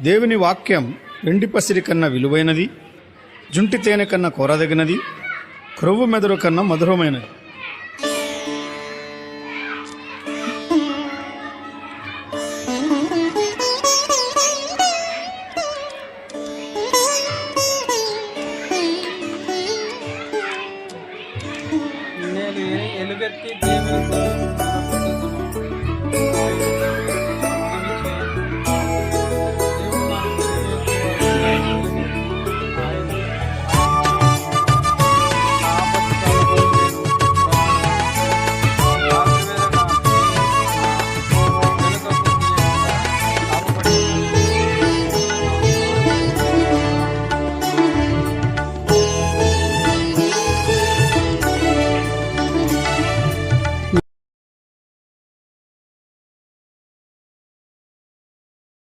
దేవుని వాక్యం ఎండి పసిరి కన్నా విలువైనది జుంటి తేనె కన్నా కోరదగినది క్రొవ్వు మెదడు కన్నా మధురమైనది. ఎలుగెత్తి దేవుని